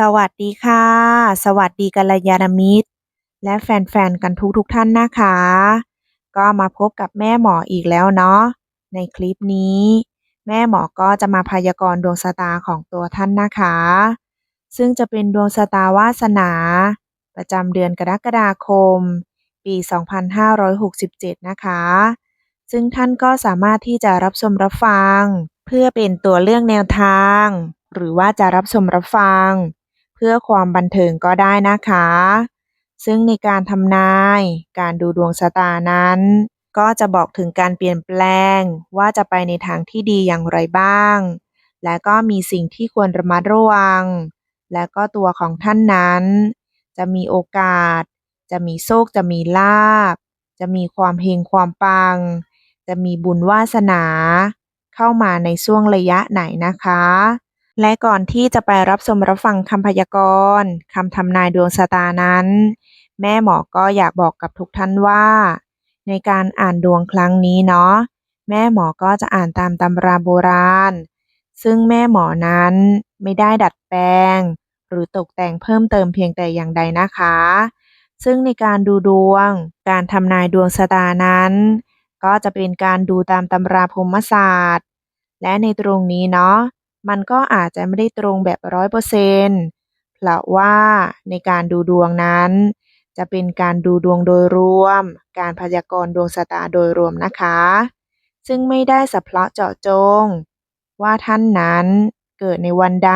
สวัสดีค่ะ สวัสดีกัลยาณมิตร และแฟนๆ กันทุกๆท่านนะคะ ก็มาพบกับแม่หมออีกแล้วเนาะ ในคลิปนี้ แม่หมอก็จะมาพยากรณ์ดวงชะตาของตัวท่านนะคะ ซึ่งจะเป็นดวงชะตาวาสนา ประจำเดือนกรกฎาคม ปี 2567 นะคะ ซึ่งท่านก็สามารถที่จะรับชมรับฟัง เพื่อเป็นตัวเลือกแนวทางหรือว่าจะรับชมรับฟัง พื่อความบันเทิงก็ได้นะคะ ซึ่งในการทำนาย การดูดวงชะตานั้น ก็จะบอกถึงการเปลี่ยนแปลง ว่าจะไปในทางที่ดีอย่างไรบ้าง และก็มีสิ่งที่ควรระมัดระวัง และก็ตัวของท่านนั้น จะมีโอกาส จะมีโชคจะมีลาภจะมีความเฮงความปัง จะมีบุญวาสนา เข้ามาในช่วงระยะไหนนะคะ และก่อนที่จะไปรับชมรับฟังคำพยากรณ์คำทำนายดวงชะตานั้น แม่หมอก็อยากบอกกับทุกท่านว่า ในการอ่านดวงครั้งนี้เนาะแม่หมอก็จะอ่านตามตำราโบราณ ซึ่งแม่หมอนั้นไม่ได้ดัดแปลง หรือตกแต่งเพิ่มเติมเพียงแต่อย่างใดนะคะ ซึ่งในการดูดวง การทำนายดวงชะตานั้น ก็จะเป็นการดูตามตำราพรหมศาสตร์ และในตรงนี้เนาะ มันก็อาจจะไม่ได้ตรงแบบร้อยเปอร์เซนต์เพราะว่าในการดูดวงนั้น จะเป็นการดูดวงโดยรวม การพยากรณ์ดวงชะตาโดยรวมนะคะ ซึ่งไม่ได้สเพาะเจาะจง ว่าท่านนั้นเกิดในวันใด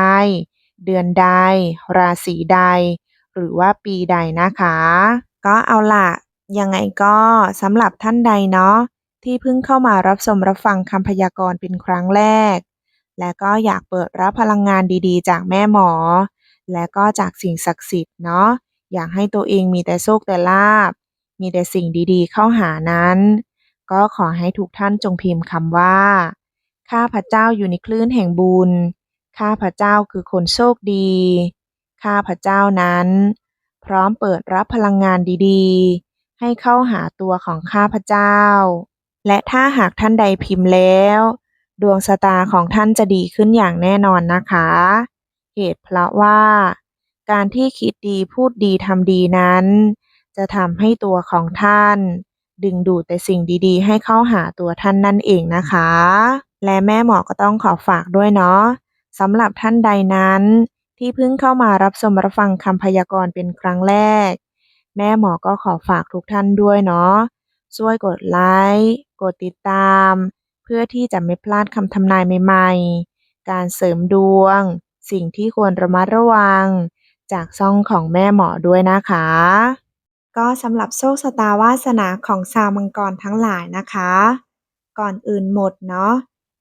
เดือนใด ราศีใด หรือว่าปีใดนะคะ ก็เอาล่ะ ยังไงก็สำหรับท่านใดเนาะที่เพิ่งเข้ามารับชมรับฟังคำพยากรณ์เป็นครั้งแรก และก็อยากเปิดรับพลังงานดีๆ จากแม่หมอ และก็จากสิ่งศักดิ์สิทธิ์เนาะอยากให้ตัวเองมีแต่โชคแต่ลาภมีแต่สิ่งดีๆ เข้าหานั้น ก็ขอให้ทุกท่านจงพิมพ์คำว่า ข้าพระเจ้าอยู่ในคลื่นแห่งบุญ ข้าพระเจ้าคือคนโชคดี ข้าพระเจ้านั้น พร้อมเปิดรับพลังงานดีๆ ให้เข้าหาตัวของข้าพระเจ้า และถ้าหากท่านใดพิมพ์แล้ว ดวงชะตาของท่านจะดีขึ้นอย่างแน่นอนนะคะ เหตุเพราะว่า การที่คิดดีพูดดีทำดีนั้น จะทำให้ตัวของท่าน ดึงดูดแต่สิ่งดีๆ ให้เข้าหาตัวท่านนั่นเองนะคะ และแม่หมอก็ต้องขอฝากด้วยเนาะสำหรับท่านใดนั้น ที่เพิ่งเข้ามารับชมรับฟังคำพยากรณ์เป็นครั้งแรก แม่หมอก็ขอฝากทุกท่านด้วยเนาะช่วยกดไลค์ กดติดตาม เพื่อที่จะไม่พลาดคำทำนายใหม่ๆ การเสริมดวง สิ่งที่ควรระมัดระวัง จากช่องของแม่หมอด้วยนะคะ ก็สำหรับโชคชะตาวาสนาของชาวมังกรทั้งหลายนะคะ ก่อนอื่นหมดเนาะ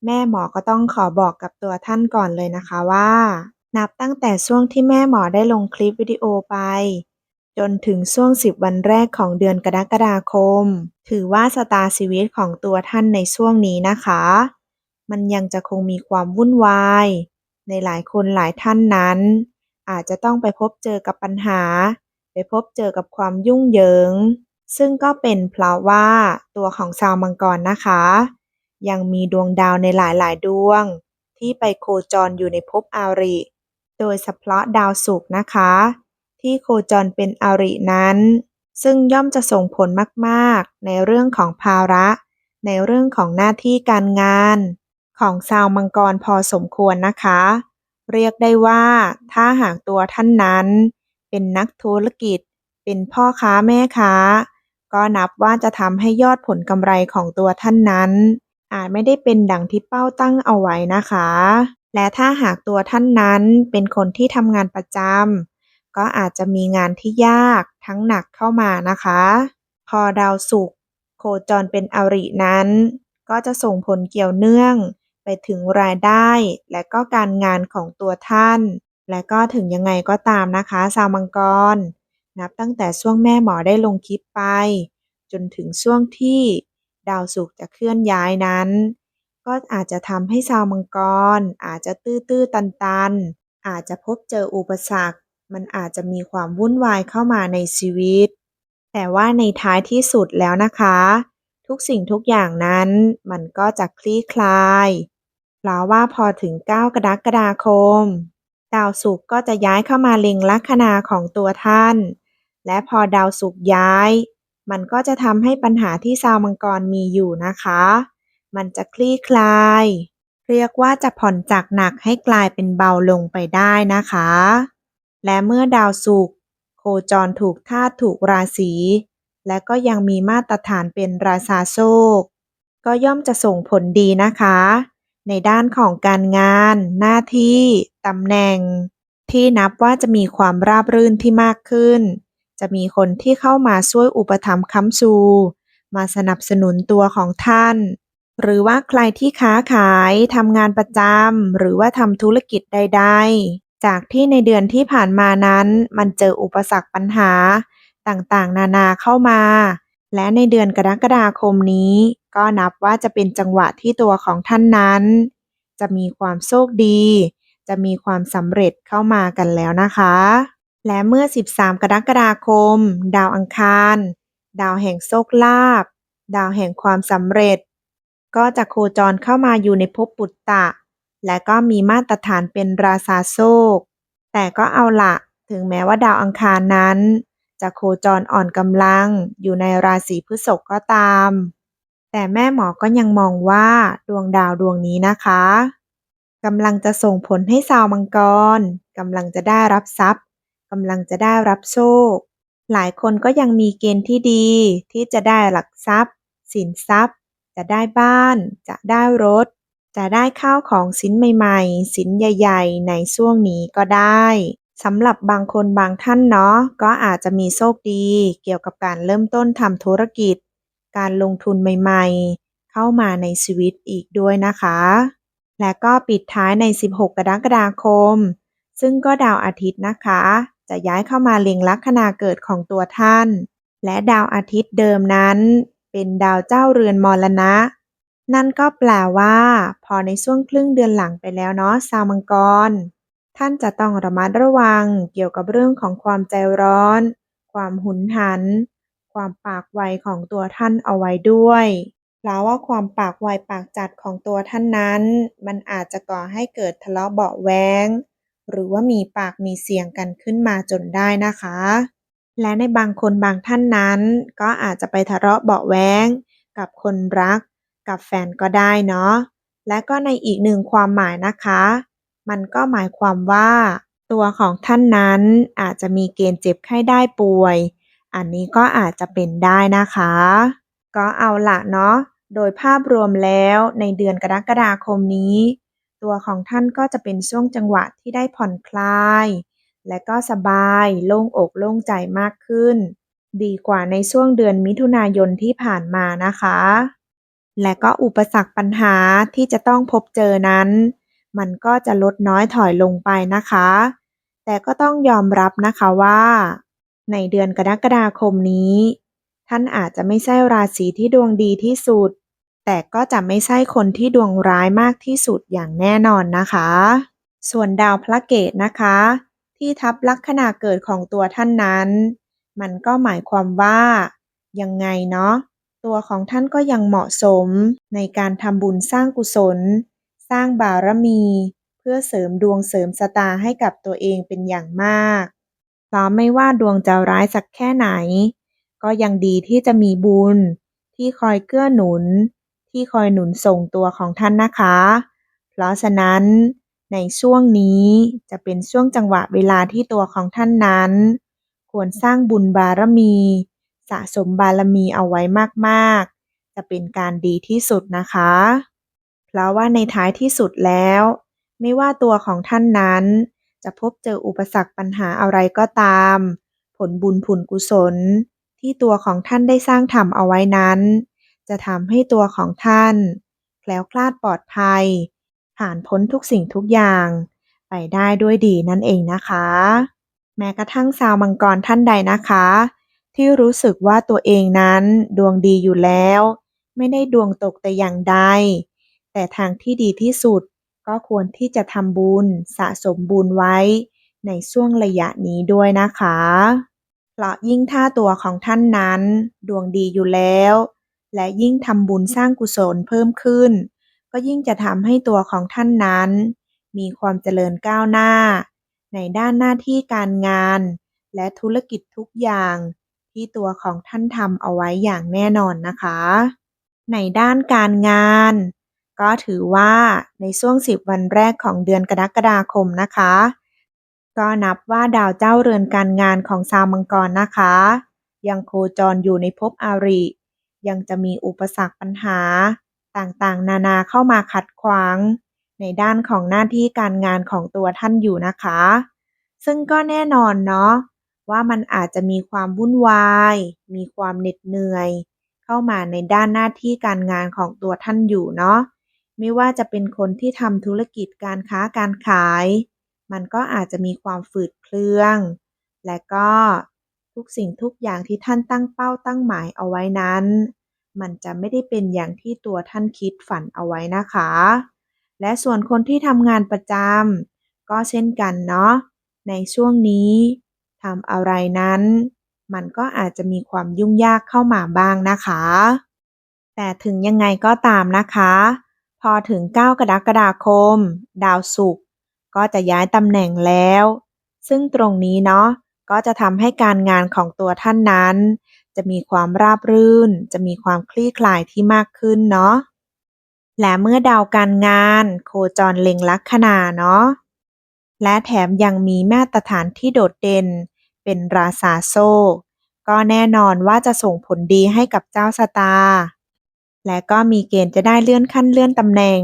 แม่หมอก็ต้องขอบอกกับตัวท่านก่อนเลยนะคะว่า นับตั้งแต่ช่วงที่แม่หมอได้ลงคลิปวิดีโอไป จนถึงช่วง 10 วันแรกของเดือนกรกฎาคม ถือว่าชะตาชีวิตของตัวท่านในช่วงนี้นะคะ มันยังจะคงมีความวุ่นวาย ในหลายคนหลายท่านนั้น อาจจะต้องไปพบเจอกับปัญหา ไปพบเจอกับความยุ่งเหยิง ซึ่งก็เป็นเพราะว่าตัวของชาวมังกรนะคะ ยังมีดวงดาวในหลายๆ ดวง ที่ไปโคจรอยู่ในภพอาริ โดยเฉพาะดาวศุกร์นะคะ ที่โคจรเป็นอรินั้น ซึ่งย่อมจะส่งผลมากๆ ในเรื่องของภาระ ในเรื่องของหน้าที่การงาน ของชาวมังกรพอสมควรนะคะ เรียกได้ว่าถ้าหากตัวท่านนั้น เป็นนักธุรกิจ เป็นพ่อค้าแม่ค้า ก็นับว่าจะทำให้ยอดผลกำไรของตัวท่านนั้น อาจไม่ได้เป็นดังที่เป้าตั้งเอาไว้นะคะ และถ้าหากตัวท่านนั้นเป็นคนที่ทำงานประจำ ก็อาจจะมีงานที่ยากทั้งหนักเข้ามานะคะ พอดาวศุกร์โคจรเป็นอรินั้น ก็จะส่งผลเกี่ยวเนื่อง ไปถึงรายได้และก็การงานของตัวท่าน และก็ถึงยังไงก็ตามนะคะชาวมังกร นับตั้งแต่ช่วงแม่หมอได้ลงคลิปไป จนถึงช่วงที่ดาวศุกร์จะเคลื่อนย้ายนั้น ก็อาจจะทำให้ชาวมังกร อาจจะตื้อๆตันๆอาจจะพบเจออุปสรรค มันอาจจะมีความวุ่นวายเข้ามาในชีวิต แต่ว่าในท้ายที่สุดแล้วนะคะ ทุกสิ่งทุกอย่างนั้นมันก็จะคลี่คลายเพราะว่าพอถึง 9 กรกฎาคม ดาวศุกร์ก็จะย้ายเข้ามาเล็งลัคนาของตัวท่าน และพอดาวศุกร์ย้าย มันก็จะทำให้ปัญหาที่ชาวมังกรมีอยู่นะคะ มันจะคลี่คลาย เรียกว่าจะผ่อนจากหนักให้กลายเป็นเบาลงไปได้นะคะ และเมื่อดาวศุกร์โคจรถูกธาตุถูกราศีและก็ยังมีมาตรฐานเป็นราชาโชค ก็ย่อมจะส่งผลดีนะคะ ในด้านของการงาน หน้าที่ตำแหน่ง ที่นับว่าจะมีความราบรื่นที่มากขึ้น จะมีคนที่เข้ามาช่วยอุปถัมภ์ค้ำชู มาสนับสนุนตัวของท่าน หรือว่าใครที่ค้าขายทำงานประจำหรือว่าทำธุรกิจใด ๆ จากที่ในเดือนที่ผ่านมานั้น มันเจออุปสรรคปัญหา ต่างๆ นานาเข้ามา และในเดือนกรกฎาคมนี้ ก็นับว่าจะเป็นจังหวะที่ตัวของท่านนั้น จะมีความโชคดี จะมีความสำเร็จเข้ามากันแล้วนะคะ และเมื่อ 13 กรกฎาคม ดาวอังคาร ดาวแห่งโชคลาภดาวแห่งความสำเร็จ ก็จะโคจรเข้ามาอยู่ในภพปุตตะ และก็มีมาตรฐานเป็นราชาโชคแต่ก็เอาละถึงแม้ว่าดาวอังคารนั้น จะโคจรอ่อนกำลังอยู่ในราศีพฤษภก็ตาม แต่แม่หมอก็ยังมองว่าดวงดาวดวงนี้นะคะกำลังจะส่งผลให้ชาวมังกรกำลังจะได้รับทรัพย์กำลังจะได้รับโชค หลายคนก็ยังมีเกณฑ์ที่ดีที่จะได้หลักทรัพย์ สินทรัพย์ จะได้บ้าน จะได้รถ จะได้ข้าวของสินใหม่ๆสินใหญ่ ๆ ในช่วงนี้ก็ได้สำหรับบางคนบางท่านเนาะก็อาจจะมีโชคดี เกี่ยวกับการเริ่มต้นทำธุรกิจ การลงทุนใหม่ๆ เข้ามาในชีวิตอีกด้วยนะคะ และก็ปิดท้ายใน 16 กรกฎาคม ซึ่งก็ดาวอาทิตย์นะคะ จะย้ายเข้ามาเล็งลัคนาเกิดของตัวท่าน และดาวอาทิตย์เดิมนั้น เป็นดาวเจ้าเรือนมรณะ นั่นก็แปลว่า พอในช่วงครึ่งเดือนหลังไปแล้วเนาะชาวมังกร ท่านจะต้องระมัดระวังเกี่ยวกับเรื่องของความใจร้อน ความหุนหัน ความปากไวของตัวท่านเอาไว้ด้วยเพราะว่าความปากไวปากจัดของตัวท่านนั้น มันอาจจะก่อให้เกิดทะเลาะเบาะแว้งหรือว่ามีปากมีเสียงกันขึ้นมาจนได้นะคะ และในบางคนบางท่านนั้น ก็อาจจะไปทะเลาะเบาะแว้งกับคนรัก กับแฟนก็ได้เนาะ และก็ในอีกหนึ่งความหมายนะคะ มันก็หมายความว่า ตัวของท่านนั้นอาจจะมีเกณฑ์เจ็บไข้ได้ป่วย อันนี้ก็อาจจะเป็นได้นะคะ ก็เอาละเนาะ โดยภาพรวมแล้วในเดือนกรกฎาคมนี้ ตัวของท่านก็จะเป็นช่วงจังหวะที่ได้ผ่อนคลาย และก็สบายโล่งอกโล่งใจมากขึ้น ดีกว่าในช่วงเดือนมิถุนายนที่ผ่านมานะคะ และก็อุปสรรคปัญหาที่จะต้องพบเจอนั้น มันก็จะลดน้อยถอยลงไปนะคะ แต่ก็ต้องยอมรับนะคะว่า ในเดือนกรกฎาคมนี้ ท่านอาจจะไม่ใช่ราศีที่ดวงดีที่สุด แต่ก็จะไม่ใช่คนที่ดวงร้ายมากที่สุดอย่างแน่นอนนะคะ ส่วนดาวพระเกตนะคะ ที่ทับลัคนาเกิดของตัวท่านนั้น มันก็หมายความว่า ยังไงเนาะ ตัวของท่านก็ยังเหมาะสมในการทำบุญสร้างกุศล สร้างบารมี เพื่อเสริมดวงเสริมชะตาให้กับตัวเองเป็นอย่างมากเพราะไม่ว่าดวงจะร้ายสักแค่ไหน ก็ยังดีที่จะมีบุญ ที่คอยเกื้อหนุน ที่คอยหนุนส่งตัวของท่านนะคะ เพราะฉะนั้นในช่วงนี้จะเป็นช่วงจังหวะเวลาที่ตัวของท่านนั้น ควรสร้างบุญบารมี สะสมบารมีเอาไว้มาก ๆ จะเป็นการดีที่สุดนะคะ เพราะว่าในท้ายที่สุดแล้ว ไม่ว่าตัวของท่านนั้น จะพบเจออุปสรรคปัญหาอะไรก็ตาม ผลบุญผลกุศล ที่ตัวของท่านได้สร้างทำเอาไว้นั้น จะทำให้ตัวของท่าน แคล้วคลาดปลอดภัย ผ่านพ้นทุกสิ่งทุกอย่าง ไปได้ด้วยดีนั่นเองนะคะ แม้กระทั่งชาวมังกรท่านใดนะคะ ที่รู้สึกว่าตัวเองนั้นดวงดีอยู่แล้ว ไม่ได้ดวงตกแต่อย่างใด แต่ทางที่ดีที่สุดก็ควรที่จะทำบุญสะสมบุญไว้ ในช่วงระยะนี้ด้วยนะคะเพราะยิ่งถ้าตัวของท่านนั้น ดวงดีอยู่แล้ว และยิ่งทำบุญสร้างกุศลเพิ่มขึ้น ก็ยิ่งจะทำให้ตัวของท่านนั้น มีความเจริญก้าวหน้า ในด้านหน้าที่การงาน และธุรกิจทุกอย่าง ที่ตัวของท่านทำเอาไว้อย่างแน่นอนนะคะ ในด้านการงาน ก็ถือว่าในช่วง 10 วันแรกของเดือนกรกฎาคมนะคะ ก็นับว่าดาวเจ้าเรือนการงานของชาวมังกรนะคะ ยังโคจรอยู่ในภพอาริ ยังจะมีอุปสรรคปัญหาต่างๆ นานาเข้ามาขัดขวางในด้านของหน้าที่การงานของตัวท่านอยู่นะคะ ซึ่งก็แน่นอนเนาะ ว่ามันอาจจะมีความวุ่นวาย มีความเหน็ดเหนื่อย เข้ามาในด้านหน้าที่การงานของตัวท่านอยู่เนาะไม่ว่าจะเป็นคนที่ทำธุรกิจการค้าการขาย มันก็อาจจะมีความฝืดเครื่อง และก็ทุกสิ่งทุกอย่างที่ท่านตั้งเป้าตั้งหมายเอาไว้นั้น มันจะไม่ได้เป็นอย่างที่ตัวท่านคิดฝันเอาไว้นะคะ และส่วนคนที่ทำงานประจำก็เช่นกันเนาะในช่วงนี้ ทำอะไรนั้น มันก็อาจจะมีความยุ่งยากเข้ามาบ้างนะคะ แต่ถึงยังไงก็ตามนะคะ พอถึง 9 กรกฎาคม ดาวศุกร์ก็จะย้ายตำแหน่งแล้ว ซึ่งตรงนี้เนาะก็จะทำให้การงานของตัวท่านนั้น จะมีความราบรื่น จะมีความคลี่คลายที่มากขึ้นเนาะและเมื่อดาวการงาน โคจรเล็งลัคนาเนาะและแถมยังมีมาตรฐานที่โดดเด่น เป็นราษาโชคก็แน่นอนว่าจะส่งผลดีให้กับเจ้าชะตาและก็มีเกณฑ์จะได้เลื่อนขั้นเลื่อนตำแหน่ง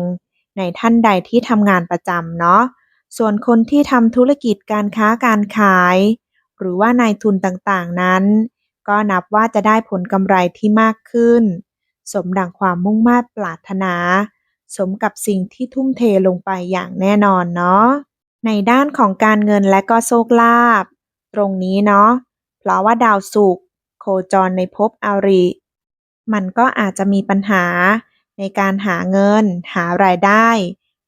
ในท่านใดที่ทำงานประจำเนาะส่วนคนที่ทำธุรกิจการค้าการขาย หรือว่านายทุนต่างๆนั้น ก็นับว่าจะได้ผลกำไรที่มากขึ้น สมดังความมุ่งมา่ปรารถนา สมกับสิ่งที่ทุ่มเทลงไปอย่างแน่นอนเนาะในด้านของการเงินและก็โชคลาภ ตรงนี้เนาะ เพราะว่าดาวศุกร์โคจรในภพอาริ มันก็อาจจะมีปัญหาในการหาเงินหารายได้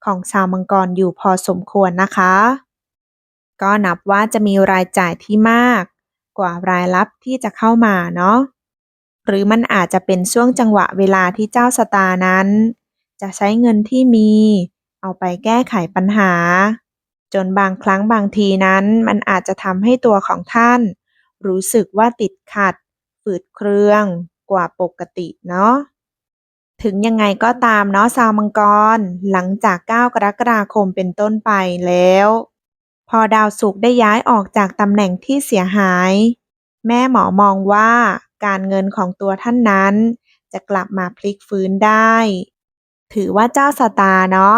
ของชาวมังกรอยู่พอสมควรนะคะ ก็นับว่าจะมีรายจ่ายที่มาก กว่ารายรับที่จะเข้ามาเนาะ หรือมันอาจจะเป็นช่วงจังหวะเวลาที่เจ้าชะตานั้น จะใช้เงินที่มี เอาไปแก้ไขปัญหา จนบางครั้งบางทีนั้นมันอาจจะทำให้ตัวของท่าน รู้สึกว่าติดขัด ฝืดเครื่องกว่าปกติเนาะถึงยังไงก็ตามเนาะชาวมังกร หลังจาก 9 กรกฎาคมเป็นต้นไปแล้ว พอดาวศุกร์ได้ย้ายออกจากตำแหน่งที่เสียหาย แม่หมอมองว่าการเงินของตัวท่านนั้น จะกลับมาพลิกฟื้นได้ ถือว่าเจ้าชะตาเนาะ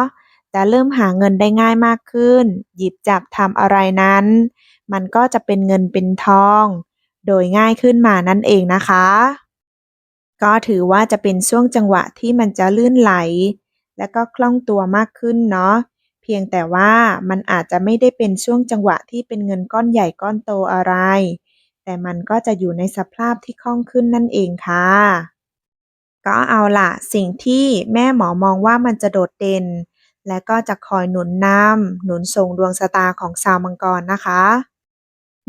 จะเริ่มหาเงินได้ง่ายมากขึ้น หยิบจับทำอะไรนั้น มันก็จะเป็นเงินเป็นทอง โดยง่ายขึ้นมานั่นเองนะคะ ก็ถือว่าจะเป็นช่วงจังหวะที่มันจะลื่นไหล และก็คล่องตัวมากขึ้นเนาะเพียงแต่ว่ามันอาจจะไม่ได้เป็นช่วงจังหวะที่เป็นเงินก้อนใหญ่ก้อนโตอะไร แต่มันก็จะอยู่ในสภาพที่คล่องขึ้นนั่นเองค่ะ ก็เอาล่ะ สิ่งที่แม่หมอมองว่ามันจะโดดเด่น และก็จะคอยหนุนนำหนุนส่งดวงชะตาของชาวมังกรนะคะ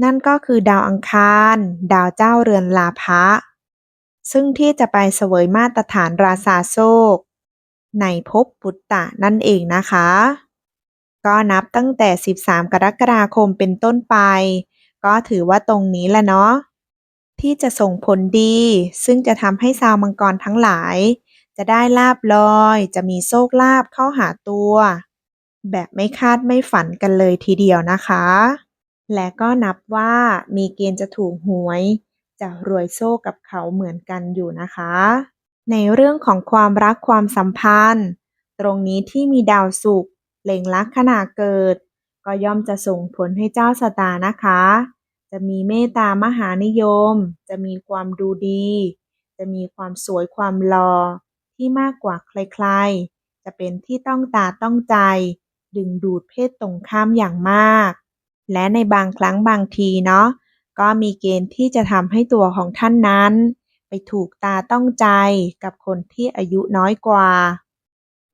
นั่นก็คือดาวอังคาร ดาวเจ้าเรือนลาภะซึ่งที่จะไปเสวยมาตรฐานราษาโชคในภพปุตตะนั่นเองนะคะ ก็นับตั้งแต่ 13 กรกฎาคมเป็นต้นไป ก็ถือว่าตรงนี้แหละเนาะที่จะส่งผลดี ซึ่งจะทำให้ชาวมังกรทั้งหลาย จะได้ลาภลอย จะมีโชคลาภเข้าหาตัว แบบไม่คาดไม่ฝันกันเลยทีเดียวนะคะ และก็นับว่ามีเกณฑ์จะถูกหวย จะรวยโชคกับเขาเหมือนกันอยู่นะคะ ในเรื่องของความรักความสัมพันธ์ ตรงนี้ที่มีดาวศุกร์เล็งลัคนาเกิด ก็ย่อมจะส่งผลให้เจ้าชะตานะคะ จะมีเมตตามหานิยม จะมีความดูดี จะมีความสวยความหล่อ ที่มากกว่าใคร ๆ จะเป็นที่ต้องตาต้องใจ ดึงดูดเพศตรงข้ามอย่างมาก และในบางครั้งบางทีเนาะก็มีเกณฑ์ที่จะทำให้ตัวของท่านนั้น ไปถูกตาต้องใจกับคนที่อายุน้อยกว่า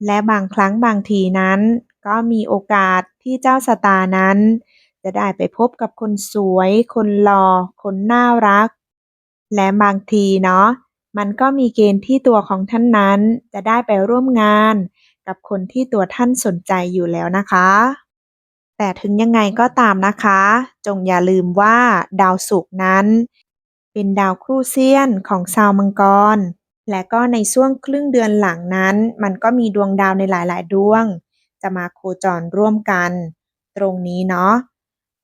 และบางครั้งบางทีนั้น ก็มีโอกาสที่เจ้าชะตานั้น จะได้ไปพบกับคนสวย คนหล่อคนน่ารัก และบางทีเนาะ มันก็มีเกณฑ์ที่ตัวของท่านนั้นจะได้ไปร่วมงาน กับคนที่ตัวท่านสนใจอยู่แล้วนะคะ แต่ถึงยังไงก็ตามนะคะ จงอย่าลืมว่าดาวศุกร์นั้น เป็นดาวครูเซียนของชาวมังกร และก็ในช่วงครึ่งเดือนหลังนั้น มันก็มีดวงดาวในหลายๆ ดวง จะมาโคจรร่วมกัน ตรงนี้เนาะ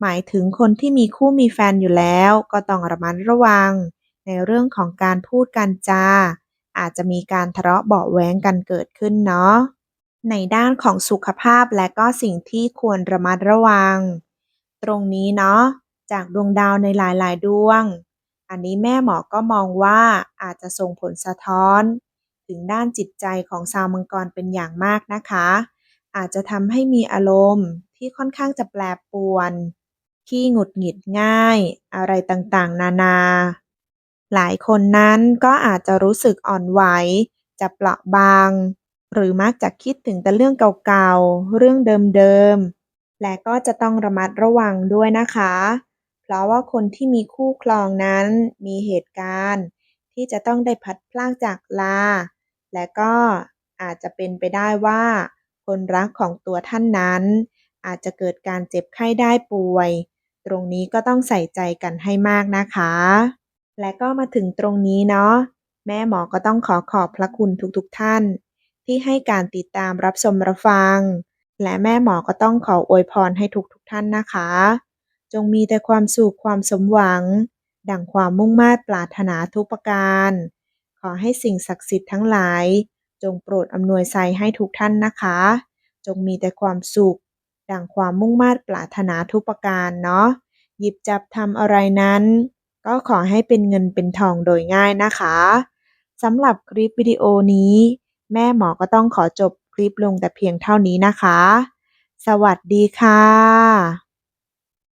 หมายถึงคนที่มีคู่มีแฟนอยู่แล้ว ก็ต้องระมัดระวัง ในเรื่องของการพูดการจา อาจจะมีการทะเลาะเบาะแว้งกันเกิดขึ้นเนาะในด้านของสุขภาพและก็สิ่งที่ควรระมัดระวัง ตรงนี้เนาะจากดวงดาวในหลายๆ ดวง อันนี้แม่หมอก็มองว่าอาจจะส่งผลสะท้อน ถึงด้านจิตใจของชาวมังกรเป็นอย่างมากนะคะ อาจจะทำให้มีอารมณ์ที่ค่อนข้างจะแปรปรวน ขี้หงุดหงิดง่าย อะไรต่างๆ นานา หลายคนนั้นก็อาจจะรู้สึกอ่อนไหว จะเปราะบาง หรือมักจะคิดถึงแต่เรื่องเก่าๆ เรื่องเดิมๆ และก็จะต้องระมัดระวังด้วยนะคะ เพราะว่าคนที่มีคู่ครองนั้นมีเหตุการณ์ ที่จะต้องได้พัดพรากจากลา และก็อาจจะเป็นไปได้ว่า คนรักของตัวท่านนั้น อาจจะเกิดการเจ็บไข้ได้ป่วย ตรงนี้ก็ต้องใส่ใจกันให้มากนะคะ และก็มาถึงตรงนี้เนาะแม่หมอก็ต้องขอขอบพระคุณทุกๆท่าน ที่ให้การติดตามรับชมรับฟัง และแม่หมอก็ต้องขออวยพรให้ทุกๆท่านนะคะ จงมีแต่ความสุขความสมหวัง ดั่งความมุ่งมา่ปรารถนาทุกประการ ขอให้สิ่งศักดิ์สิทธิ์ทั้งหลาย จงโปรดอำนวยไสยให้ทุกท่านนะคะ จงมีแต่ความสุข ดั่งความมุ่งมา่ปรารถนาทุกประการเนาะหยิบจับทำอะไรนั้น ก็ขอให้เป็นเงินเป็นทองโดยง่ายนะคะสำหรับคลิปวิดีโอนี้ แม่หมอก็ต้องขอจบคลิปลงแต่เพียงเท่านี้นะคะ สวัสดีค่ะ